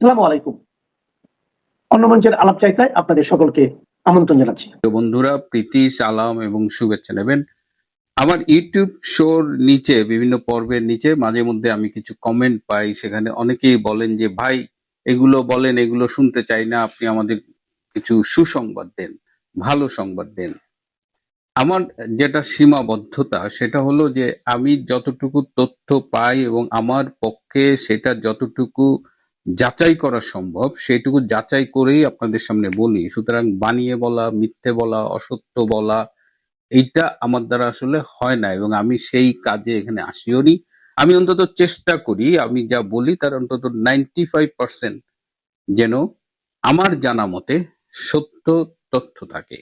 আসসালামু আলাইকুম। অন্য আলাপ চাইতায় আপনাদের সকলকে আমন্ত্রণ জানাচ্ছি। বন্ধুরা, প্রীতি, সালাম এবং শুভেচ্ছা নেবেন। আমার ইউটিউব শোর নিচে, বিভিন্ন পর্বের নিচে মাঝে মধ্যে আমি কিছু কমেন্ট পাই। সেখানে অনেকেই বলেন যে, ভাই, এগুলো বলেন, এগুলো শুনতে চাই না। আপনি আমাদের কিছু সুসংবাদ দেন, ভালো সংবাদ দেন। আমার যেটা সীমাবদ্ধতা, সেটা হলো যে, আমি যতটুকু তথ্য পাই এবং আমার পক্ষে সেটা যতটুকু যাচাই করা সম্ভব সেটুকু যাচাই করেই আপনাদের সামনে বলি। সুতরাং বানিয়ে বলা, মিথ্যে বলা, অসত্য বলা, এইটা আমার দ্বারা আসলে হয় না এবং আমি সেই কাজে এখানে আসিও নি। আমি অন্তত চেষ্টা করি, আমি যা বলি তার অন্তত নাইনটি ফাইভ পার্সেন্ট যেন আমার জানা মতে সত্য তথ্য থাকে।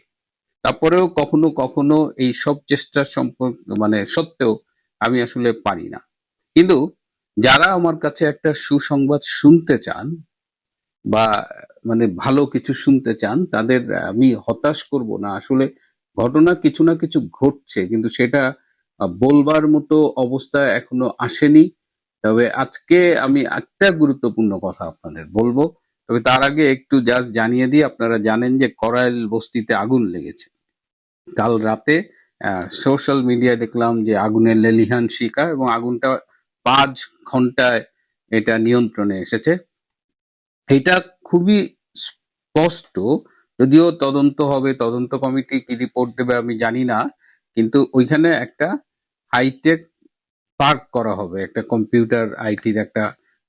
তারপরেও কখনো কখনো এই সব চেষ্টা সম্পর্ক মানে সত্ত্বেও আমি আসলে পারি না। কিন্তু যারা আমার কাছে একটা সুসংবাদ শুনতে চান বা মানে ভালো কিছু শুনতে চান, তাদের আমি হতাশ করব না। আসলে ঘটনা কিছু না কিছু ঘটছে, কিন্তু সেটা বলবার মতো অবস্থা এখনও আসেনি। তবে আজকে আমি একটা গুরুত্বপূর্ণ কথা আপনাদের বলব। তবে তার আগে একটু জাস্ট জানিয়ে দিই, আপনারা জানেন যে করাইল বস্তিতে আগুন লেগেছে। কাল রাতে সোশ্যাল মিডিয়ায় দেখলাম যে আগুনের লেলিহান শিকা এবং আগুনটা পাঁচ ঘন্টায় এটা নিয়ন্ত্রণে এসেছে। এটা খুবই স্পষ্ট, যদিও তদন্ত হবে, তদন্ত কমিটি কি রিপোর্ট দেবে আমি জানি না, কিন্তু ওইখানে একটা হাইটেক পার্ক করা হবে, একটা কম্পিউটার আইটির একটা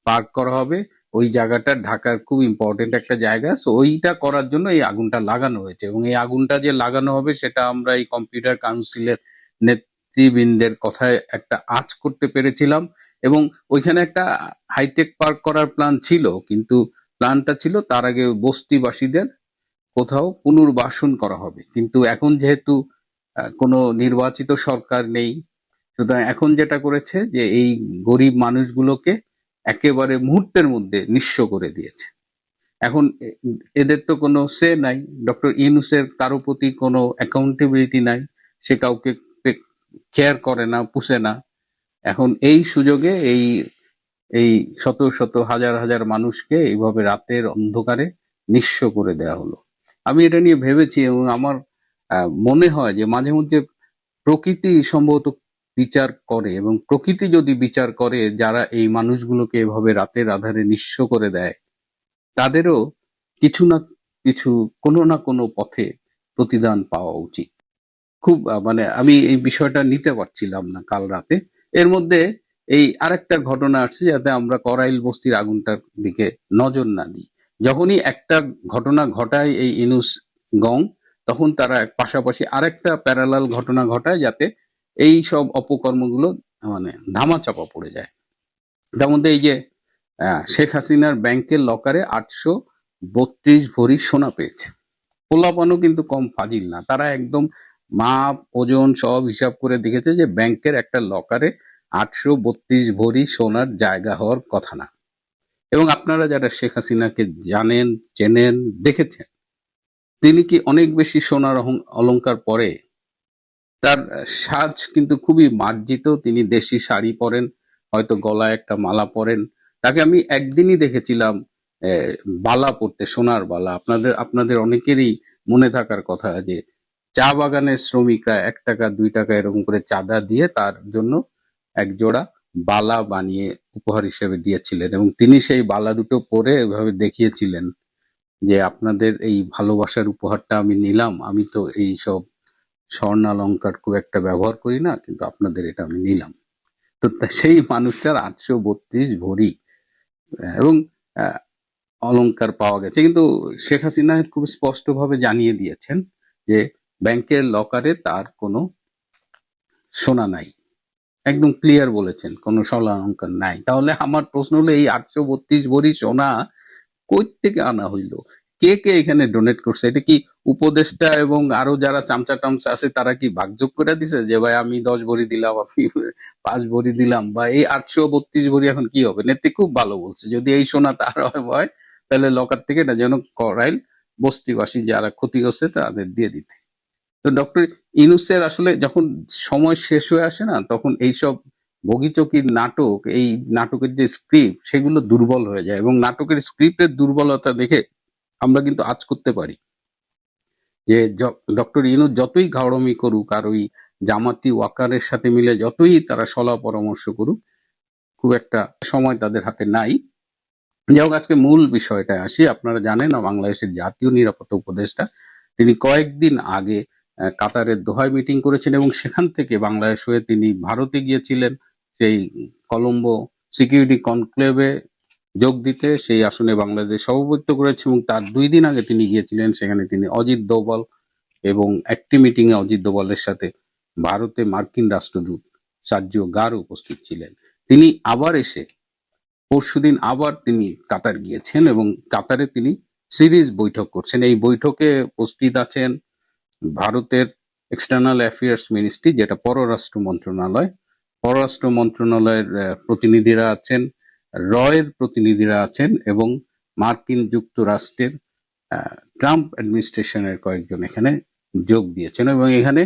পার্ক করা হবে। ওই জায়গাটা ঢাকার খুব ইম্পর্টেন্ট একটা জায়গা সো ওইটা করার জন্য এই আগুনটা লাগানো হয়েছে। এবং এই আগুনটা যে লাগানো হবে, সেটা আমরা এই কম্পিউটার কাউন্সিলের নেতৃবৃন্দের কথায় একটা আঁচ করতে পেরেছিলাম। এবং ওইখানে একটা হাইটেক পার্ক করার প্ল্যান ছিল, কিন্তু প্ল্যানটা ছিল তার আগে বস্তিবাসীদের কোথাও পুনর্বাসন করা হবে। কিন্তু এখন যেহেতু কোনো নির্বাচিত সরকার নেই, সুতরাং এখন যেটা করেছে যে এই গরিব মানুষগুলোকে একেবারে মুহূর্তের মধ্যে নিঃস্ব করে দিয়েছে। এখন এদের তো কোনো সে নাই, ডক্টর ইউনুসের কারও প্রতি কোনো অ্যাকাউন্টেবিলিটি নাই, সে কাউকে কেয়ার করে না, পুষে না। এখন এই সুযোগে এই এই শত শত হাজার হাজার মানুষকে এইভাবে রাতের অন্ধকারে নিঃস্ব করে দেওয়া হলো। আমি এটা নিয়ে ভেবেছি এবং আমার মনে হয় যে মাঝে মধ্যে প্রকৃতি সম্ভবত বিচার করে এবং প্রকৃতি যদি বিচার করে যারা এই মানুষগুলোকে এভাবে রাতের আধারে নিঃস্ব করে দেয়, তাদেরও কিছু না কিছু, কোনো না কোনো পথে প্রতিদান পাওয়া উচিত। খুব মানে আমি এই বিষয়টা নিতে পারছিলাম না কাল রাতে। এর মধ্যে এই আরেকটা ঘটনা আসছে যাতে আমরা করাইল বস্তির আগুনটার দিকে নজর না দিই। যখনই একটা ঘটনা ঘটায় এই ইনুস গং, তখন তারা পাশাপাশি আরেকটা প্যারালাল ঘটনা ঘটায় যাতে এই সব অপকর্মগুলো মানে ধামাচাপা পড়ে যায়। তার মধ্যে এই যে শেখ হাসিনার ব্যাংকের লকারে আটশো বত্রিশ ভরি সোনা পেয়েছে। পোলাপানও কিন্তু কম ফাজিল না। তারা একদম মাপ, ওজন সব হিসাব করে দেখেছে যে ব্যাংকের একটা লকারে আটশো বত্রিশ ভরি সোনার জায়গা হওয়ার কথা না। এবং আপনারা যারা শেখ হাসিনাকে জানেন, চেনেন, দেখেছেন, তিনি কি অনেক বেশি সোনার অলংকার পরে? তার সাজ কিন্তু খুবই মার্জিত, তিনি দেশি শাড়ি পরেন, হয়তো গলায় একটা মালা পরেন। তাকে আমি একদিনই দেখেছিলাম বালা পরতে, সোনার বালা। আপনাদের আপনাদের অনেকেরই মনে থাকার কথা যে চা বাগানের শ্রমিকরা এক টাকা দুই টাকা এরকম করে চাঁদা দিয়ে তার জন্য এক জোড়া বালা বানিয়ে উপহার হিসেবে দিয়েছিলেন এবং তিনি সেই বালা দুটো পরে এভাবে দেখিয়েছিলেন যে আপনাদের এই ভালোবাসার উপহারটা আমি নিলাম আমি তো এই সব স্বর্ণালঙ্কার খুব একটা ব্যবহার করি না কিন্তু আপনাদের এটা আমি নিলাম। তো সেই মানুষটার আটশো বত্রিশ ভরি এবং আহ, অলংকার পাওয়া গেছে। কিন্তু শেখ হাসিনা খুব স্পষ্টভাবে জানিয়ে দিয়েছেন যে ব্যাংকের লকারে তার কোনো সোনা নাই। একদম ক্লিয়ার বলেছেন, কোনো স্বর্ণ নাই। তাহলে আমার প্রশ্ন হলো, এই আটশো বত্রিশ ভরি সোনা কই থেকে আনা হইল? কে কে এখানে ডোনেট করছে? এটা কি উপদেষ্টা এবং আরও যারা চামচা টামচা আছে, তারা কি ভাগযোগ করে দিছে? যে ভাই, আমি দশ ভরি দিলাম আপনি পাঁচ ভরি দিলাম, বা এই আটশো বত্রিশ ভরি এখন কি হবে? নেত্রী খুব ভালো বলছে, যদি এই সোনা তার হয় তাহলে লকার থেকে এটা যেন করাইল বস্তিবাসী যারা ক্ষতিগ্রস্ত তাদের দিয়ে দিতে। তো ডক্টর ইনুসের আসলে যখন সময় শেষ হয়ে আসে না, তখন এইসব বগিচকির নাটক, এই নাটকের যে স্ক্রিপ্ট সেগুলো দুর্বল হয়ে যায় এবং নাটকের স্ক্রিপ্টের দুর্বলতা দেখে আমরা কিন্তু আজ করতে পারি। যে ডক্টর ইনুস যতই ঘাওড়মি করুক আর ওই জামাতি ওয়াকারের সাথে মিলে যতই তারা সলা পরামর্শ করুক, খুব একটা সময় তাদের হাতে নাই। যাই হোক, আজকে মূল বিষয়টা আসি। আপনারা জানেন, বাংলাদেশের জাতীয় নিরাপত্তা উপদেষ্টা, তিনি কয়েকদিন আগে কাতারের দোহায় মিটিং করেছেন এবং সেখান থেকে বাংলাদেশ হয়ে তিনি ভারতে গিয়েছিলেন। সেই কলম্বো সিকিউরিটি কনক্লেভে যোগ দিতে সেই আসনে বাংলাদেশ সভাপতিত্ব করেছে এবং তার দুই দিন আগে তিনি গিয়েছিলেন, সেখানে তিনি অজিত দোভাল এবং একটি মিটিং এ অজিত দোভালের সাথে ভারতে মার্কিন রাষ্ট্রদূত সার্জিও গার উপস্থিত ছিলেন। তিনি আবার এসে পরশুদিন আবার তিনি কাতার গিয়েছেন এবং কাতারে তিনি সিরিজ বৈঠক করছেন। এই বৈঠকে উপস্থিত আছেন ভারতের এক্সটার্নাল অ্যাফেয়ার্স মিনিস্ট্রি যেটা পররাষ্ট্র মন্ত্রণালয়, পররাষ্ট্র মন্ত্রণালয়ের প্রতিনিধিরা আছেন, রয়ের প্রতিনিধিরা আছেন এবং মার্কিন যুক্তরাষ্ট্রের ট্রাম্প অ্যাডমিনিস্ট্রেশনের কয়েকজন এখানে যোগ দিয়েছেন এবং এখানে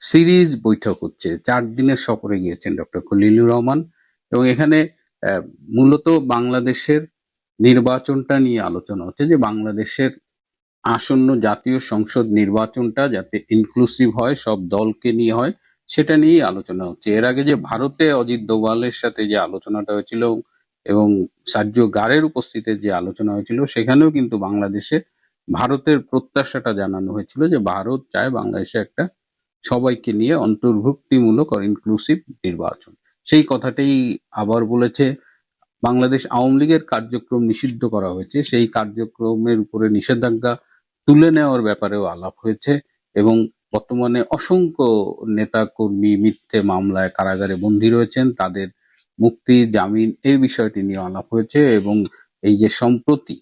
সিরিজ বৈঠক হচ্ছে। চার দিনের সফরে গিয়েছেন ডক্টর খলিলুর রহমান এবং এখানে মূলত বাংলাদেশের নির্বাচনটা নিয়ে আলোচনা হচ্ছে যে বাংলাদেশের আসন্ন জাতীয় সংসদ নির্বাচনটা যাতে ইনক্লুসিভ হয়, সব দলকে নিয়ে হয়, সেটা নিয়েই আলোচনা হচ্ছে। এর আগে যে ভারতে অজিত দোভালের সাথে যে আলোচনাটা হয়েছিল এবং সার্জিও গারের উপস্থিতিতে যে আলোচনা হয়েছিল, সেখানেও কিন্তু বাংলাদেশে ভারতের প্রত্যাশাটা জানানো হয়েছিল যে ভারত চায় বাংলাদেশে একটা সবাইকে নিয়ে অন্তর্ভুক্তিমূলক আর ইনক্লুসিভ নির্বাচন। সেই কথাটাই আবার বলেছে, বাংলাদেশ আওয়ামী লীগের কার্যক্রম নিষিদ্ধ করা হয়েছে। সেই কার্যক্রমের উপরে নিষেধাজ্ঞা তুলে নেওয়ার ব্যাপারেও আলাপ হয়েছে এবং বর্তমানে অসংখ্য নেতা কর্মী মিথ্যে মামলায় কারাগারে বন্দী রয়েছেন। তাদের মুক্তি, জামিন এই বিষয়টি নিয়ে আলাপ হয়েছে এবং এই যে সম্প্রতি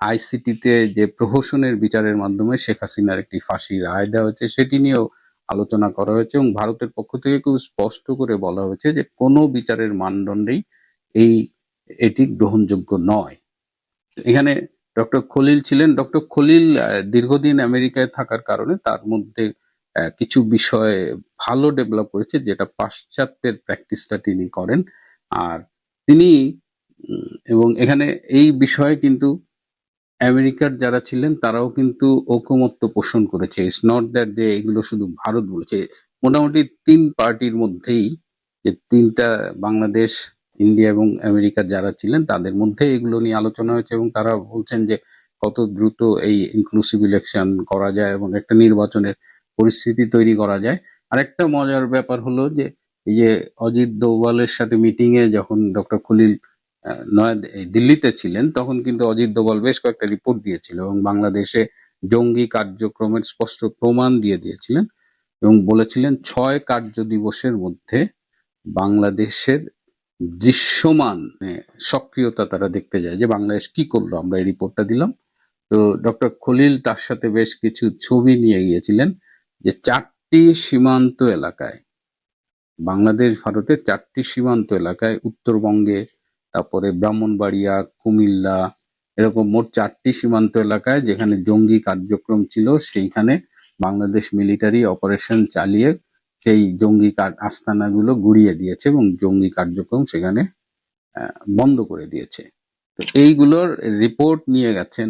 আইসিটিতে যে প্রহসনের বিচারের মাধ্যমে শেখ হাসিনার একটি ফাঁসি রায় দেওয়া হয়েছে, সেটি নিয়েও আলোচনা করা হয়েছে এবং ভারতের পক্ষ থেকে খুব স্পষ্ট করে বলা হয়েছে যে কোনো বিচারের মানদণ্ডেই এই, এটি গ্রহণযোগ্য নয়। এখানে ডক্টর খলিল ছিলেন। ডক্টর খলিল দীর্ঘদিন আমেরিকায় থাকার কারণে তার মধ্যে কিছু বিষয় ভালো ডেভেলপ করেছে, যেটা পাশ্চাত্যের প্র্যাকটিসটা তিনি করেন। আর তিনি এবং এখানে এই বিষয়ে কিন্তু আমেরিকার যারা ছিলেন, তারাও কিন্তু ঐকমত্য পোষণ করেছে। ইটস নট দ্যাট যে এগুলো শুধু ভারত বলেছে। মোটামুটি তিন পার্টির মধ্যেই যে তিনটা বাংলাদেশ ইন্ডিয়া এবং আমেরিকার যারা ছিলেন, তাদের মধ্যে এগুলো নিয়ে আলোচনা হয়েছে এবং তারা বলছেন যে কত দ্রুত এই ইনক্লুসিভ ইলেকশন করা যায় এবং একটা নির্বাচনের পরিস্থিতি তৈরি করা যায়। আরেকটা মজার ব্যাপার হলো যে এই যে অজিত দোভালের সাথে মিটিং এ যখন ডক্টর খলিল নয়া দিল্লিতে ছিলেন, তখন কিন্তু অজিত দোভাল বেশ কয়েকটা রিপোর্ট দিয়েছিল এবং বাংলাদেশে জঙ্গি কার্যক্রমের স্পষ্ট প্রমাণ দিয়ে দিয়েছিলেন এবং বলেছিলেন ছয় কার্য দিবসের মধ্যে বাংলাদেশের দৃশ্যমান মানে, সক্রিয়তা তারা দেখতে যায় যে বাংলাদেশ কি করল। আমরা এই রিপোর্টটা দিলাম। তো ডক্টর খলিল তার সাথে বেশ কিছু ছবি নিয়ে গিয়েছিলেন যে চারটি সীমান্ত এলাকায় বাংলাদেশ ভারতের চারটি সীমান্ত এলাকায় উত্তরবঙ্গে তারপরে ব্রাহ্মণবাড়িয়া কুমিল্লা এরকম মোট চারটি সীমান্ত এলাকায় যেখানে জঙ্গি কার্যক্রম ছিল সেইখানে বাংলাদেশ মিলিটারি অপারেশন চালিয়ে সেই জঙ্গি আস্তানাগুলো গুড়িয়ে দিয়েছে এবং জঙ্গি কার্যক্রম সেখানে বন্ধ করে দিয়েছে। তো এইগুলোর রিপোর্ট নিয়ে গেছেন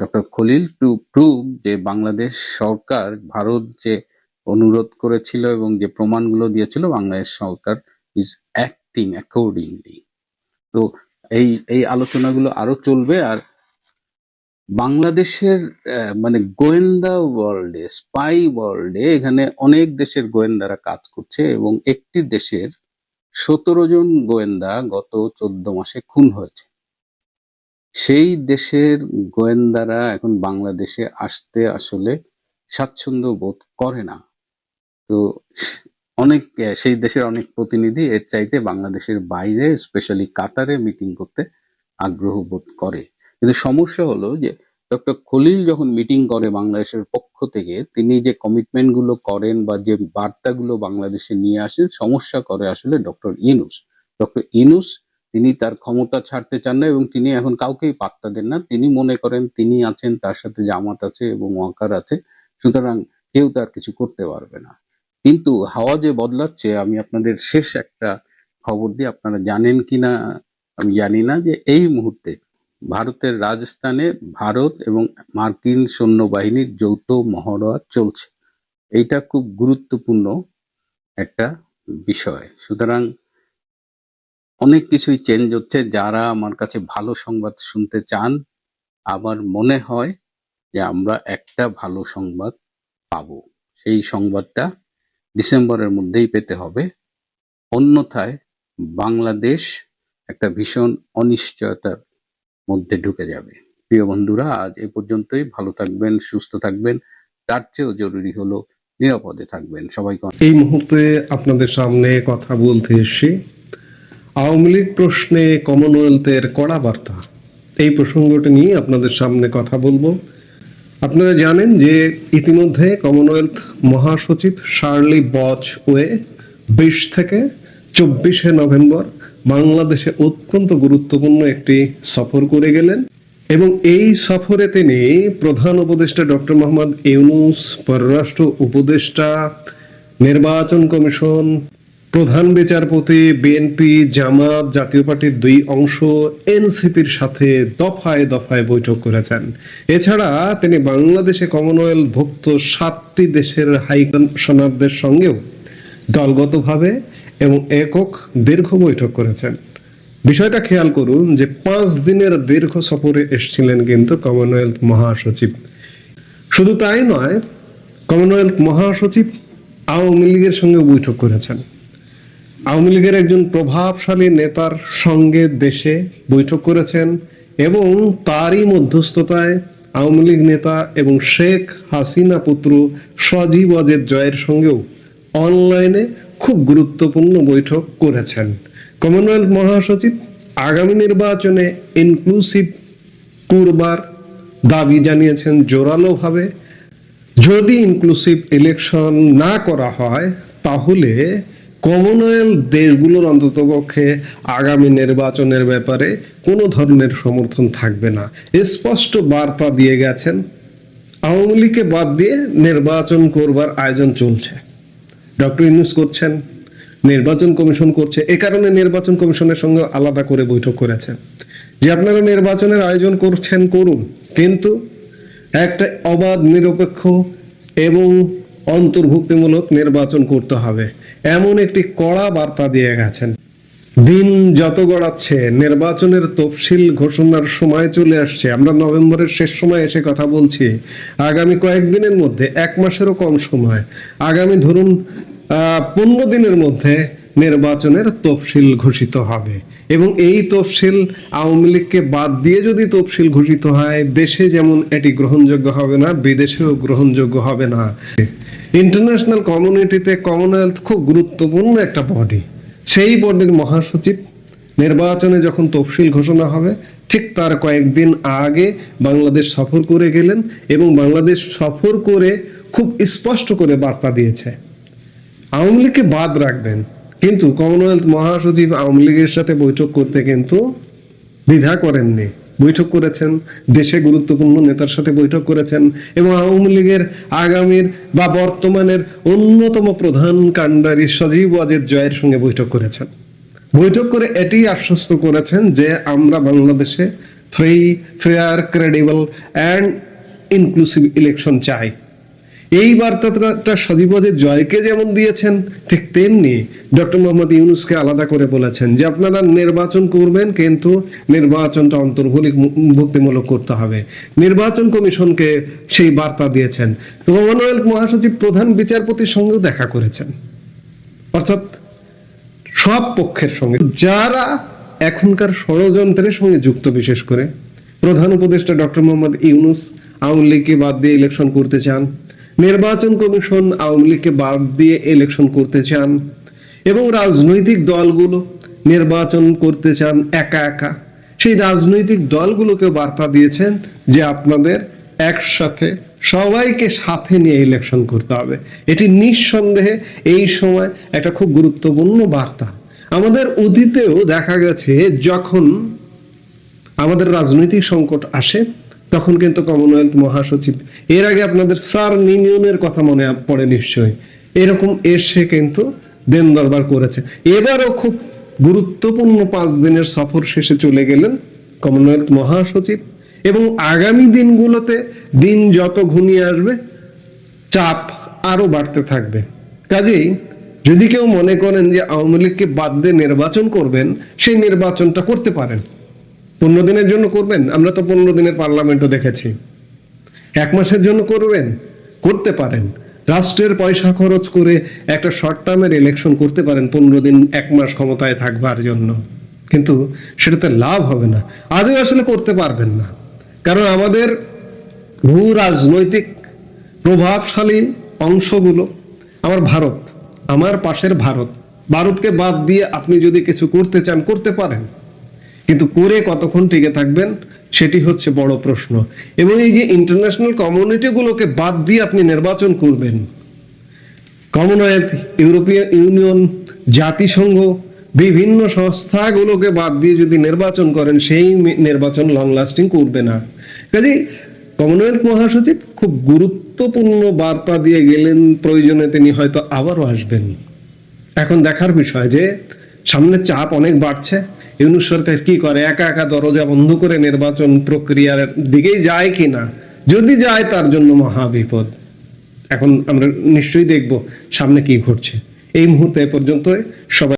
ডক্টর খলিল টু প্রুভ যে বাংলাদেশ সরকার ভারত যে অনুরোধ করেছিল এবং যে প্রমাণগুলো দিয়েছিল, বাংলাদেশ সরকার ইজ অ্যাক্টিং অ্যাকর্ডিংলি তো এই এই আলোচনাগুলো আরও চলবে আর বাংলাদেশের মানে গোয়েন্দা ওয়ার্ল্ডে স্পাই ওয়ার্ল্ডে এখানে অনেক দেশের গোয়েন্দারা কাজ করছে এবং একটি দেশের সতেরো জন গোয়েন্দা গত চোদ্দ মাসে খুন হয়েছে। সেই দেশের গোয়েন্দারা এখন বাংলাদেশে আসতে আসলে স্বাচ্ছন্দ্য বোধ করে না। তো অনেক সেই দেশের অনেক প্রতিনিধি এর চাইতে বাংলাদেশের বাইরে স্পেশালি কাতারে মিটিং করতে আগ্রহ বোধ করে। কিন্তু সমস্যা হলো যে ডক্টর খলিল যখন মিটিং করে বাংলাদেশের পক্ষ থেকে, তিনি যে কমিটমেন্টগুলো করেন বা যে বার্তাগুলো বাংলাদেশে নিয়ে আসেন, সমস্যা করে আসলে ডক্টর ইনুস ডক্টর ইনুস তিনি তার ক্ষমতা ছাড়তে চান না এবং তিনি এখন কাউকেই পাত্তা দেন না। তিনি মনে করেন তিনি আছেন, তার সাথে জামাত আছে এবং ওয়াকার আছে, সুতরাং কেউ তার কিছু করতে পারবে না। কিন্তু হাওয়া যে বদলাচ্ছে, আমি আপনাদের শেষ একটা খবর দিয়ে আপনারা জানেন কিনা আমি জানি না যে এই মুহূর্তে ভারতের রাজস্থানে ভারত এবং মার্কিন সৈন্যবাহিনীর যৌথ মহড়া চলছে। এইটা খুব গুরুত্বপূর্ণ একটা বিষয়। সুতরাং অনেক কিছুই চেঞ্জ হচ্ছে। যারা আমার কাছে ভালো সংবাদ শুনতে চান, আমার মনে হয় যে আমরা একটা ভালো সংবাদ পাবো। সেই সংবাদটা ডিসেম্বরের মধ্যেই পেতে হবে। অন্যথায় বাংলাদেশ একটা ভীষণ অনিশ্চয়তার মধ্যে ঢুকে যাবে। প্রিয় বন্ধুরা, আজ এ পর্যন্তই। ভালো থাকবেন, সুস্থ থাকবেন। তার চেয়েও জরুরি হলো নিরাপদে থাকবেন। সবাইকে এই মুহূর্তে আপনাদের সামনে কথা বলতে এসেছি। আওয়ামী লীগ প্রশ্নে কমনওয়েলথের কড়া বার্তা। এই প্রসঙ্গটি নিয়ে আপনাদের সামনে কথা বলব। আপনারা জানেন যে ইতিমধ্যে কমনওয়েলথ মহাসচিব শার্লি বচ ওয়ে বিশ থেকে চব্বিশে নভেম্বর বাংলাদেশে অত্যন্ত গুরুত্বপূর্ণ একটি সফর করে গেলেন এবং এই সফরে তিনি প্রধান উপদেষ্টা ডক্টর মোহাম্মদ ইউনুস, পররাষ্ট্র উপদেষ্টা, নির্বাচন কমিশন, প্রধান বিচারপতি, বিএনপি, জামাত, জাতীয় পার্টির দুই অংশ, এনসিপির সাথে দফায় দফায় বৈঠক করেছেন। এছাড়া তিনি বাংলাদেশে কমনওয়েলথ ভুক্ত সাতটি দেশের হাই কমিশনারদের সঙ্গেও দলগতভাবে এবং একক দীর্ঘ বৈঠক করেছেন। বিষয়টা খেয়াল করুন যে পাঁচ দিনের দীর্ঘ সফরে এসেছিলেন কিন্তু কমনওয়েলথ মহাসচিব। শুধু তাই নয়, কমনওয়েলথ মহাসচিব আওয়ামী লীগের সঙ্গে বৈঠক করেছেন। আওয়ামী লীগের একজন প্রভাবশালী নেতার সঙ্গে দেশে বৈঠক করেছেন এবং তারই মধ্যস্থতায় আওয়ামী লীগ নেতা এবং শেখ হাসিনা পুত্র সজীব জয়ের সঙ্গেও অনলাইনে খুব গুরুত্বপূর্ণ বৈঠক করেছেন। কমনওয়েলথ মহাসচিব আগামী নির্বাচনে ইনক্লুসিভ করবার দাবি জানিয়েছেন, জোরালোভাবে যদি ইনক্লুসিভ ইলেকশন না করা হয়, তাহলে কমনওয়েলথ দেশগুলোর অন্ততপক্ষে আগামী নির্বাচনের ব্যাপারে কোনো ধরনের সমর্থন থাকবে না। স্পষ্ট বার্তা দিয়ে গেছেন, আওয়ামী লীগকে বাদ দিয়ে নির্বাচন করবার আয়োজন চলছে। ডক্টর ইউনুস করছেন, নির্বাচন কমিশন করছে, এ কারণে নির্বাচন কমিশনের সঙ্গে আলাদা করে বৈঠক করেছেন। যে আপনারা নির্বাচনের আয়োজন করছেন, করুন, কিন্তু একটা অবাধ, নিরপেক্ষ এবং অন্তর্ভুক্তিমূলক নির্বাচন করতে হবে। এমন একটি কড়া বার্তা দিয়ে গেছেন। দিন যত গড়াচ্ছে, নির্বাচনের তফসিল ঘোষণার সময় চলে আসছে। আমরা নভেম্বরের শেষ সময় এসে কথা বলছি। আগামী কয়েকদিনের মধ্যে, এক মাসেরও কম সময়। আগামী ধরুন পনেরো দিনের মধ্যে নির্বাচনের তফসিল ঘোষিত হবে। এবং এই তফসিল আওয়ামী লীগকে বাদ দিয়ে যদি তফসিল ঘোষিত হয়, দেশে যেমন এটি গ্রহণযোগ্য হবে না, বিদেশেও গ্রহণযোগ্য হবে না। ইন্টারন্যাশনাল কমিউনিটিতে কমনওয়েলথ খুব গুরুত্বপূর্ণ একটা বডি। সেই বডির মহাসচিব নির্বাচনে যখন তফসিল ঘোষণা হবে, ঠিক তার কয়েকদিন আগে বাংলাদেশ সফর করে গেলেন এবং বাংলাদেশ সফর করে খুব স্পষ্ট করে বার্তা দিয়েছে। আওয়ামী লীগকে বাদ রাখবেন। কিন্তু কমনওয়েলথ মহাসচিব আওয়ামী লীগের সাথে বৈঠক করতে কিন্তু দ্বিধা করেননি। বৈঠক করেছেন, দেশে গুরুত্বপূর্ণ নেতার সাথে বৈঠক করেছেন এবং আওয়ামী লীগের আগামীর বা বর্তমানের অন্যতম প্রধান কাণ্ডারি সজীব ওয়াজেদ জয়ের সঙ্গে বৈঠক করেছেন। বৈঠক করে এটি আশ্বস্ত করেছেন যে আমরা বাংলাদেশে free fair credible and inclusive election চাই। এই বার্তাটা সজীবজের জয়কে যেমন দিয়েছেন, ঠিক তেমনি ডক্টর মোহাম্মদ ইউনুসকে আলাদা করে বলেছেন যে আপনারা নির্বাচন করবেন, কিন্তু নির্বাচনটা অন্তর্ভুক্তিমূলক করতে হবে। নির্বাচন কমিশনকে সেই বার্তা দিয়েছেন। কমনওয়েলথ মহাসচিব প্রধান বিচারপতির সঙ্গেও দেখা করেছেন। অর্থাৎ সব পক্ষের সঙ্গে। যারা এখনকার ষড়যন্ত্রের সঙ্গে যুক্ত, বিশেষ করে প্রধান উপদেষ্টা ডক্টর মোহাম্মদ ইউনুস, আওয়ামী লীগকে বাদ দিয়ে ইলেকশন করতে চান নির্বাচন কমিশন আওয়ামী লীগকে বাদ দিয়ে ইলেকশন করতে চান এবং রাজনৈতিক দলগুলো নির্বাচন করতে চান একা একা। সেই রাজনৈতিক দলগুলোকে বার্তা দিয়েছেন যে আপনাদের একসাথে সবাইকে সাথে নিয়ে ইলেকশন করতে হবে। এটি নিঃসন্দেহে এই সময় একটা খুব গুরুত্বপূর্ণ বার্তা। আমাদের অতীতেও দেখা গেছে যখন আমাদের রাজনৈতিক সংকট আসে তখন কিন্তু কমনওয়েলথ মহাসচিব। এর আগে আপনাদের স্যার নিউনের কথা মনে পড়ে নিশ্চয়ই। এরকম এসে কিন্তু দেন দরবার করেছে। এবারও খুব গুরুত্বপূর্ণ পাঁচ দিনের সফর শেষে চলে গেলেন কমনওয়েলথ মহাসচিব এবং আগামী দিনগুলোতে দিন যত ঘনিয়ে আসবে, চাপ আরও বাড়তে থাকবে। কাজেই যদি কেউ মনে করেন যে আওয়ামী লীগকে বাদ দিয়ে নির্বাচন করবেন, সেই নির্বাচনটা করতে পারেন। পনেরো দিনের জন্য করবেন? আমরা তো পনেরো দিনের পার্লামেন্টও দেখেছি। এক মাসের জন্য করবেন? করতে পারেন। রাষ্ট্রের পয়সা খরচ করে একটা শর্ট টার্মের ইলেকশন করতে পারেন, পনেরো দিন, এক মাস ক্ষমতায় থাকবার জন্য। কিন্তু সেটাতে লাভ হবে না। আদৌ আসলে করতে পারবেন না। কারণ আমাদের ভূ রাজনৈতিক প্রভাবশালী অংশগুলো আমার ভারত, আমার পাশের ভারত। ভারতকে বাদ দিয়ে আপনি যদি কিছু করতে চান, করতে পারেন। কিন্তু করে কতক্ষণ টিকে থাকবেন সেটি হচ্ছে বড় প্রশ্ন। এবং এই যে ইন্টারন্যাশনাল কমিউনিটিগুলোকে বাদ দিয়ে আপনি নির্বাচন করবেন কমনওয়েলথ ইউরোপীয় ইউনিয়ন জাতিসংঘ, বিভিন্ন সংস্থাগুলোকে বাদ দিয়ে যদি নির্বাচন করেন, সেই নির্বাচন লং লাস্টিং করবে না। কাজেই কমনওয়েলথ মহাসচিব খুব গুরুত্বপূর্ণ বার্তা দিয়ে গেলেন, প্রয়োজনে তিনি হয়তো আবারও আসবেন। এখন দেখার বিষয় যে সামনে চাপ অনেক বাড়ছে। ইউনুস সরকার কি করে? একা একা দরজা বন্ধ করে নির্বাচন প্রক্রিয়ার দিকেই যায় কি না? যদি যায়, তার জন্য মহা বিপদ। এখন আমরা নিশ্চয়ই দেখব সামনে কি ঘটছে। এই মুহূর্তে পর্যন্ত সবাই